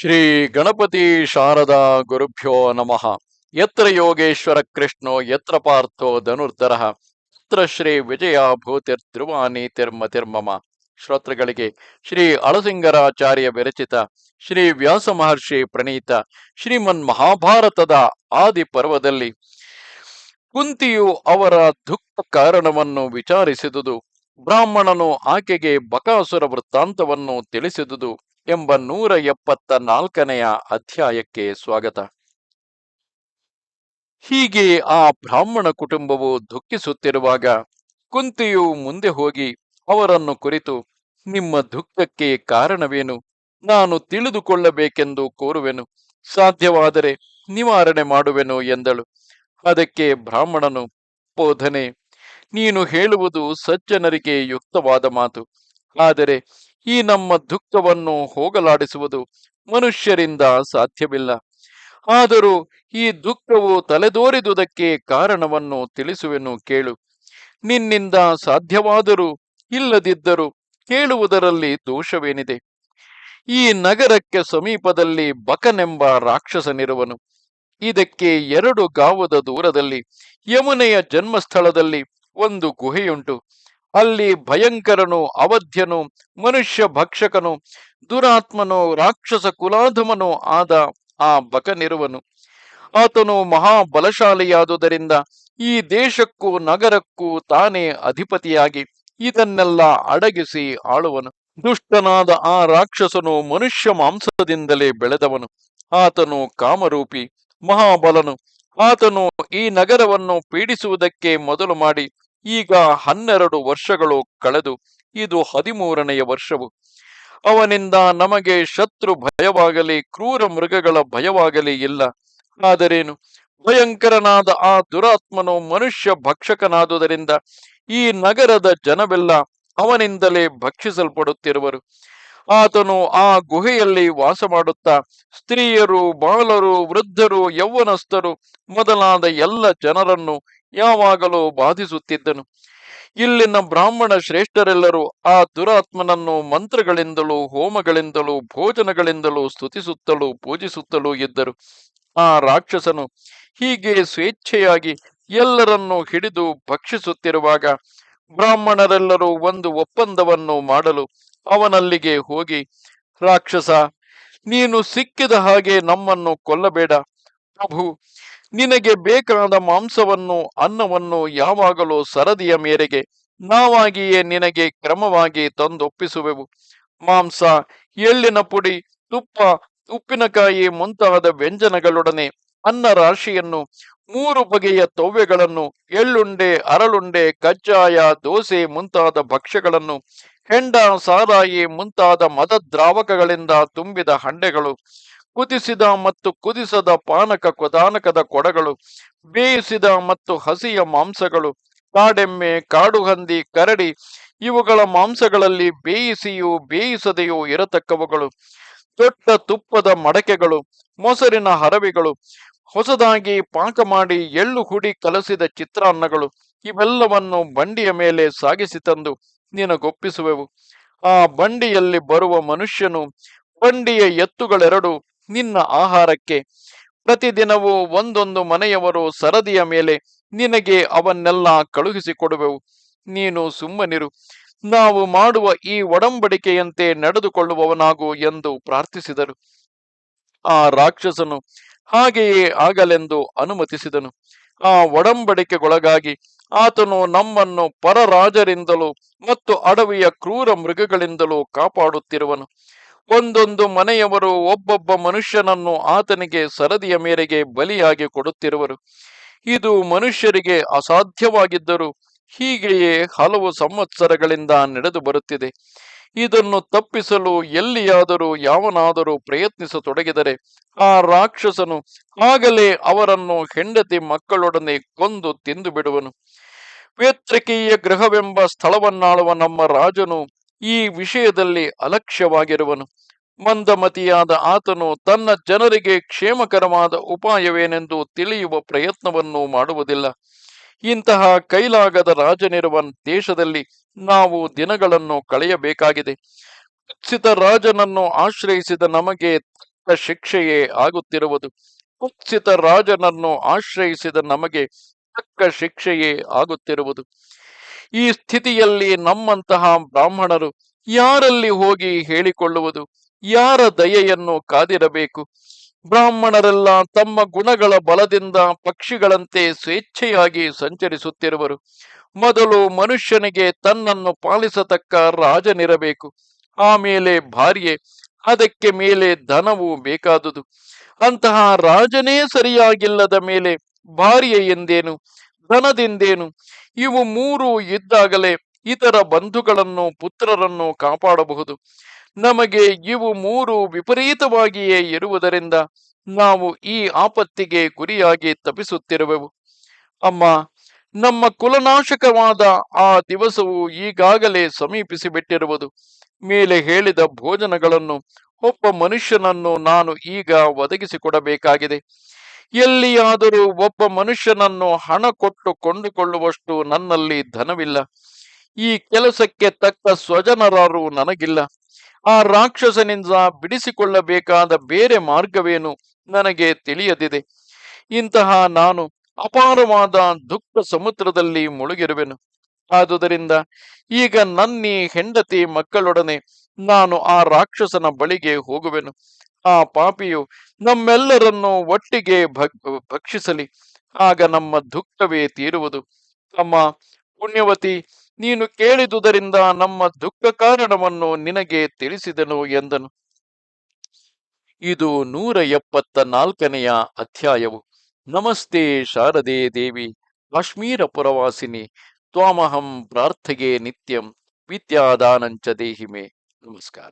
ಶ್ರೀ ಗಣಪತಿ ಶಾರದಾ ಗುರುಭ್ಯೋ ನಮಃ. ಯತ್ರ ಯೋಗೇಶ್ವರ ಕೃಷ್ಣೋ, ಯತ್ರ ಪಾರ್ಥೋ ಧನುರ್ಧರ, ಯತ್ರ ಶ್ರೀ ವಿಜಯ ತಿರ್ಮಮ ಶ್ರೋತೃಗಳಿಗೆ ಶ್ರೀ ಅಳಸಿಂಗರಾಚಾರ್ಯ ವಿರಚಿತ, ಶ್ರೀ ವ್ಯಾಸ ಮಹರ್ಷಿ ಪ್ರಣೀತ, ಶ್ರೀಮನ್ ಮಹಾಭಾರತದ ಆದಿ ಪರ್ವದಲ್ಲಿ ಕುಂತಿಯು ಅವರ ದುಃಖ ಕಾರಣವನ್ನು ವಿಚಾರಿಸಿದುದು, ಬ್ರಾಹ್ಮಣನು ಆಕೆಗೆ ಬಕಾಸುರ ವೃತ್ತಾಂತವನ್ನು ತಿಳಿಸಿದುದು. ಎಂಬ ನೂರ ಎಪ್ಪತ್ತ ನಾಲ್ಕನೆಯ ಅಧ್ಯಾಯಕ್ಕೆ ಸ್ವಾಗತ. ಹೀಗೆ ಆ ಬ್ರಾಹ್ಮಣ ಕುಟುಂಬವು ದುಃಖಿಸುತ್ತಿರುವಾಗ ಕುಂತಿಯು ಮುಂದೆ ಹೋಗಿ ಅವರನ್ನು ಕುರಿತು, ನಿಮ್ಮ ದುಃಖಕ್ಕೆ ಕಾರಣವೇನು? ನಾನು ತಿಳಿದುಕೊಳ್ಳಬೇಕೆಂದು ಕೋರುವೆನು. ಸಾಧ್ಯವಾದರೆ ನಿವಾರಣೆ ಮಾಡುವೆನು ಎಂದಳು. ಅದಕ್ಕೆ ಬ್ರಾಹ್ಮಣನು, ಬೋಧನೆ, ನೀನು ಹೇಳುವುದು ಸಜ್ಜನರಿಗೆ ಯುಕ್ತವಾದ ಮಾತು. ಆದರೆ ಈ ನಮ್ಮ ದುಃಖವನ್ನು ಹೋಗಲಾಡಿಸುವುದು ಮನುಷ್ಯರಿಂದ ಸಾಧ್ಯವಿಲ್ಲ. ಆದರೂ ಈ ದುಃಖವು ತಲೆದೋರಿದುದಕ್ಕೆ ಕಾರಣವನ್ನು ತಿಳಿಸುವೆನು ಕೇಳು. ನಿನ್ನಿಂದ ಸಾಧ್ಯವಾದರೂ ಇಲ್ಲದಿದ್ದರೂ ಕೇಳುವುದರಲ್ಲಿ ದೋಷವೇನಿದೆ? ಈ ನಗರಕ್ಕೆ ಸಮೀಪದಲ್ಲಿ ಬಕನೆಂಬ ರಾಕ್ಷಸನಿರುವನು. ಇದಕ್ಕೆ ಎರಡು ಗಾವದ ದೂರದಲ್ಲಿ ಯಮುನೆಯ ಜನ್ಮಸ್ಥಳದಲ್ಲಿ ಒಂದು ಗುಹೆಯುಂಟು. ಅಲ್ಲಿ ಭಯಂಕರನು, ಅವಧ್ಯನು, ಮನುಷ್ಯ ಭಕ್ಷಕನು, ದುರಾತ್ಮನು, ರಾಕ್ಷಸ ಕುಲಾಧಮನು ಆದ ಆ ಬಕನಿರುವನು. ಆತನು ಮಹಾಬಲಶಾಲಿಯಾದುದರಿಂದ ಈ ದೇಶಕ್ಕೂ ನಗರಕ್ಕೂ ತಾನೇ ಅಧಿಪತಿಯಾಗಿ ಇದನ್ನೆಲ್ಲ ಅಡಗಿಸಿ ಆಳುವನು. ದುಷ್ಟನಾದ ಆ ರಾಕ್ಷಸನು ಮನುಷ್ಯ ಮಾಂಸದಿಂದಲೇ ಬೆಳೆದವನು. ಆತನು ಕಾಮರೂಪಿ, ಮಹಾಬಲನು. ಆತನು ಈ ನಗರವನ್ನು ಪೀಡಿಸುವುದಕ್ಕೆ ಮೊದಲು ಮಾಡಿ ಈಗ ಹನ್ನೆರಡು ವರ್ಷಗಳು ಕಳೆದು, ಇದು ಹದಿಮೂರನೆಯ ವರ್ಷವು. ಅವನಿಂದ ನಮಗೆ ಶತ್ರು ಭಯವಾಗಲಿ, ಕ್ರೂರ ಮೃಗಗಳ ಭಯವಾಗಲಿ ಇಲ್ಲ. ಆದರೇನು? ಭಯಂಕರನಾದ ಆ ದುರಾತ್ಮನು ಮನುಷ್ಯ ಭಕ್ಷಕನಾದುದರಿಂದ ಈ ನಗರದ ಜನವೆಲ್ಲ ಅವನಿಂದಲೇ ಭಕ್ಷಿಸಲ್ಪಡುತ್ತಿರುವರು. ಆತನು ಆ ಗುಹೆಯಲ್ಲಿ ವಾಸ ಮಾಡುತ್ತಾ ಸ್ತ್ರೀಯರು, ಬಾಲರು, ವೃದ್ಧರು, ಯೌವನಸ್ಥರು ಮೊದಲಾದ ಎಲ್ಲ ಜನರನ್ನು ಯಾವಾಗಲೂ ಬಾಧಿಸುತ್ತಿದ್ದನು. ಇಲ್ಲಿನ ಬ್ರಾಹ್ಮಣ ಶ್ರೇಷ್ಠರೆಲ್ಲರೂ ಆ ದುರಾತ್ಮನನ್ನು ಮಂತ್ರಗಳಿಂದಲೂ, ಹೋಮಗಳಿಂದಲೂ, ಭೋಜನಗಳಿಂದಲೂ ಸ್ತುತಿಸುತ್ತಲೂ, ಪೂಜಿಸುತ್ತಲೂ ಇದ್ದರು. ಆ ರಾಕ್ಷಸನು ಹೀಗೆ ಸ್ವೇಚ್ಛೆಯಾಗಿ ಎಲ್ಲರನ್ನು ಹಿಡಿದು ಭಕ್ಷಿಸುತ್ತಿರುವಾಗ ಬ್ರಾಹ್ಮಣರೆಲ್ಲರೂ ಒಂದು ಒಪ್ಪಂದವನ್ನು ಮಾಡಲು ಅವನಲ್ಲಿಗೆ ಹೋಗಿ, ರಾಕ್ಷಸ, ನೀನು ಸಿಕ್ಕಿದ ಹಾಗೆ ನಮ್ಮನ್ನು ಕೊಲ್ಲಬೇಡ. ಪ್ರಭು, ನಿನಗೆ ಬೇಕಾದ ಮಾಂಸವನ್ನು, ಅನ್ನವನ್ನು ಯಾವಾಗಲೂ ಸರದಿಯ ಮೇರೆಗೆ ನಾವಾಗಿಯೇ ನಿನಗೆ ಕ್ರಮವಾಗಿ ತಂದೊಪ್ಪಿಸುವೆವು. ಮಾಂಸ, ಎಳ್ಳಿನ ಪುಡಿ, ತುಪ್ಪ, ಉಪ್ಪಿನಕಾಯಿ ಮುಂತಾದ ವ್ಯಂಜನಗಳೊಡನೆ ಅನ್ನ ರಾಶಿಯನ್ನು ಮೂರು ಬಗೆಯ ತವ್ಯಗಳನ್ನು ಎಳ್ಳುಂಡೆ, ಅರಳುಂಡೆ, ಕಜ್ಜಾಯ, ದೋಸೆ ಮುಂತಾದ ಭಕ್ಷ್ಯಗಳನ್ನು, ಹೆಂಡ, ಸಾರಾಯಿ ಮುಂತಾದ ಮದ ದ್ರಾವಕಗಳಿಂದ ತುಂಬಿದ ಹಂಡೆಗಳು, ಕುದಿಸಿದ ಮತ್ತು ಕುದಿಸದ ಪಾನಕ ಕುದಾನಕದ ಕೊಡಗಳು, ಬೇಯಿಸಿದ ಮತ್ತು ಹಸಿಯ ಮಾಂಸಗಳು, ಕಾಡೆಮ್ಮೆ, ಕಾಡುಹಂದಿ, ಕರಡಿ, ಇವುಗಳ ಮಾಂಸಗಳಲ್ಲಿ ಬೇಯಿಸಿಯೂ ಬೇಯಿಸದೆಯೂ ಇರತಕ್ಕವುಗಳು, ದೊಡ್ಡ ತುಪ್ಪದ ಮಡಕೆಗಳು ಮೊಸರಿನ ಹರವಿಗಳು ಹೊಸದಾಗಿ ಪಾಕ ಮಾಡಿ ಎಳ್ಳು ಹುಡಿ ಕಲಸಿದ ಚಿತ್ರಾನ್ನಗಳು ಇವೆಲ್ಲವನ್ನು ಬಂಡಿಯ ಮೇಲೆ ಸಾಗಿಸಿ ತಂದು ನಿನಗೊಪ್ಪಿಸುವೆವು. ಆ ಬಂಡಿಯಲ್ಲಿ ಬರುವ ಮನುಷ್ಯನು ಬಂಡಿಯ ಎತ್ತುಗಳೆರಡು ನಿನ್ನ ಆಹಾರಕ್ಕೆ. ಪ್ರತಿದಿನವೂ ಒಂದೊಂದು ಮನೆಯವರು ಸರದಿಯ ಮೇಲೆ ನಿನಗೆ ಅವನ್ನೆಲ್ಲ ಕಳುಹಿಸಿಕೊಡುವೆವು. ನೀನು ಸುಮ್ಮನಿರು. ನಾವು ಮಾಡುವ ಈ ಒಡಂಬಡಿಕೆಯಂತೆ ನಡೆದುಕೊಳ್ಳುವವನಾಗು ಎಂದು ಪ್ರಾರ್ಥಿಸಿದರು. ಆ ರಾಕ್ಷಸನು ಹಾಗೆಯೇ ಆಗಲೆಂದು ಅನುಮತಿಸಿದನು. ಆ ಒಡಂಬಡಿಕೆಗೊಳಗಾಗಿ ಆತನು ನಮ್ಮನ್ನು ಪರರಾಜರಿಂದಲೂ ಮತ್ತು ಅಡವಿಯ ಕ್ರೂರ ಮೃಗಗಳಿಂದಲೂ ಕಾಪಾಡುತ್ತಿರುವನು. ಒಂದೊಂದು ಮನೆಯವರು ಒಬ್ಬೊಬ್ಬ ಮನುಷ್ಯನನ್ನು ಆತನಿಗೆ ಸರದಿಯ ಮೇರೆಗೆ ಬಲಿಯಾಗಿ ಕೊಡುತ್ತಿರುವರು. ಇದು ಮನುಷ್ಯರಿಗೆ ಅಸಾಧ್ಯವಾಗಿದ್ದರೂ ಹೀಗೆಯೇ ಹಲವು ಸಂವತ್ಸರಗಳಿಂದ ನಡೆದು ಬರುತ್ತಿದೆ ಇದನ್ನು ತಪ್ಪಿಸಲು ಎಲ್ಲಿಯಾದರೂ ಯಾವನಾದರೂ ಪ್ರಯತ್ನಿಸತೊಡಗಿದರೆ ಆ ರಾಕ್ಷಸನು ಆಗಲೇ ಅವರನ್ನು ಹೆಂಡತಿ ಮಕ್ಕಳೊಡನೆ ಕೊಂದು ತಿಂದು ಬಿಡುವನು ವೇತ್ರಕೀಯ ಗೃಹವೆಂಬ ಸ್ಥಳವನ್ನಾಳುವ ನಮ್ಮ ರಾಜನು ಈ ವಿಷಯದಲ್ಲಿ ಅಲಕ್ಷ್ಯವಾಗಿರುವನು. ಮಂದಮತಿಯಾದ ಆತನು ತನ್ನ ಜನರಿಗೆ ಕ್ಷೇಮಕರವಾದ ಉಪಾಯವೇನೆಂದು ತಿಳಿಯುವ ಪ್ರಯತ್ನವನ್ನು ಮಾಡುವುದಿಲ್ಲ. ಇಂತಹ ಕೈಲಾಗದ ರಾಜನಿರುವ ದೇಶದಲ್ಲಿ ನಾವು ದಿನಗಳನ್ನು ಕಳೆಯಬೇಕಾಗಿದೆ. ಕುತ್ಸಿತ ರಾಜನನ್ನು ಆಶ್ರಯಿಸಿದ ನಮಗೆ ಶಿಕ್ಷೆಯೇ ಆಗುತ್ತಿರುವುದು. ಕುತ್ಸಿತ ರಾಜನನ್ನು ಆಶ್ರಯಿಸಿದ ನಮಗೆ ತಕ್ಕ ಶಿಕ್ಷೆಯೇ ಆಗುತ್ತಿರುವುದು. ಈ ಸ್ಥಿತಿಯಲ್ಲಿ ನಮ್ಮಂತಹ ಬ್ರಾಹ್ಮಣರು ಯಾರಲ್ಲಿ ಹೋಗಿ ಹೇಳಿಕೊಳ್ಳುವುದು? ಯಾರ ದಯೆಯನ್ನು ಕಾದಿರಬೇಕು? ಬ್ರಾಹ್ಮಣರೆಲ್ಲ ತಮ್ಮ ಗುಣಗಳ ಬಲದಿಂದ ಪಕ್ಷಿಗಳಂತೆ ಸ್ವೇಚ್ಛೆಯಾಗಿ ಸಂಚರಿಸುತ್ತಿರುವರು. ಮೊದಲು ಮನುಷ್ಯನಿಗೆ ತನ್ನನ್ನು ಪಾಲಿಸತಕ್ಕ ರಾಜನಿರಬೇಕು. ಆಮೇಲೆ ಭಾರ್ಯೆ, ಅದಕ್ಕೆ ಮೇಲೆ ಧನವು ಬೇಕಾದುದು. ಅಂತಹ ರಾಜನೇ ಸರಿಯಾಗಿಲ್ಲದ ಮೇಲೆ ಭಾರ್ಯೆ ಎಂದೇನು, ಧನದಿಂದೇನು? ಇವು ಮೂರು ಇದ್ದಾಗಲೇ ಇತರ ಬಂಧುಗಳನ್ನು, ಪುತ್ರರನ್ನು ಕಾಪಾಡಬಹುದು. ನಮಗೆ ಇವು ಮೂರು ವಿಪರೀತವಾಗಿಯೇ ಇರುವುದರಿಂದ ನಾವು ಈ ಆಪತ್ತಿಗೆ ಗುರಿಯಾಗಿ ತಪ್ಪಿಸುತ್ತಿರುವೆವು. ಅಮ್ಮ, ನಮ್ಮ ಕುಲನಾಶಕವಾದ ಆ ದಿವಸವು ಈಗಾಗಲೇ ಸಮೀಪಿಸಿಬಿಟ್ಟಿರುವುದು. ಮೇಲೆ ಹೇಳಿದ ಭೋಜನಗಳನ್ನು ಒಬ್ಬ ಮನುಷ್ಯನನ್ನು ನಾನು ಈಗ ಒದಗಿಸಿಕೊಡಬೇಕಾಗಿದೆ. ಎಲ್ಲಿಯಾದರೂ ಒಬ್ಬ ಮನುಷ್ಯನನ್ನು ಹಣ ಕೊಟ್ಟು ಕೊಂಡುಕೊಳ್ಳುವಷ್ಟು ನನ್ನಲ್ಲಿ ಧನವಿಲ್ಲ. ಈ ಕೆಲಸಕ್ಕೆ ತಕ್ಕ ಸ್ವಜನರಾರು ನನಗಿಲ್ಲ. ಆ ರಾಕ್ಷಸನಿಂದ ಬಿಡಿಸಿಕೊಳ್ಳಬೇಕಾದ ಬೇರೆ ಮಾರ್ಗವೇನು ನನಗೆ ತಿಳಿಯದಿದೆ. ಇಂತಹ ನಾನು ಅಪಾರವಾದ ದುಃಖ ಸಮುದ್ರದಲ್ಲಿ ಮುಳುಗಿರುವೆನು. ಆದುದರಿಂದ ಈಗ ನನ್ನಿ ಹೆಂಡತಿ ಮಕ್ಕಳೊಡನೆ ನಾನು ಆ ರಾಕ್ಷಸನ ಬಳಿಗೆ ಹೋಗುವೆನು. ಆ ಪಾಪಿಯು ನಮ್ಮೆಲ್ಲರನ್ನು ಒಟ್ಟಿಗೆ ಭಕ್- ಭಕ್ಷಿಸಲಿ. ಆಗ ನಮ್ಮ ದುಃಖವೇ ತೀರುವುದು. ತಮ್ಮ ಪುಣ್ಯವತಿ ನೀನು ಕೇಳಿದುದರಿಂದ ನಮ್ಮ ದುಃಖ ಕಾರಣವನ್ನು ನಿನಗೆ ತಿಳಿಸಿದನು ಎಂದನು. ಇದು ನೂರ ಎಪ್ಪತ್ತ ನಾಲ್ಕನೆಯ ಅಧ್ಯಾಯವು. ನಮಸ್ತೆ ಶಾರದೆ ದೇವಿ, ಕಾಶ್ಮೀರ ಪುರವಾಸಿನಿ, ತ್ವಾಮಹಂ ಪ್ರಾರ್ಥಗೆ ನಿತ್ಯಂ, ವಿದ್ಯಾದಾನಂಚ ದೇಹಿಮೆ. ನಮಸ್ಕಾರ.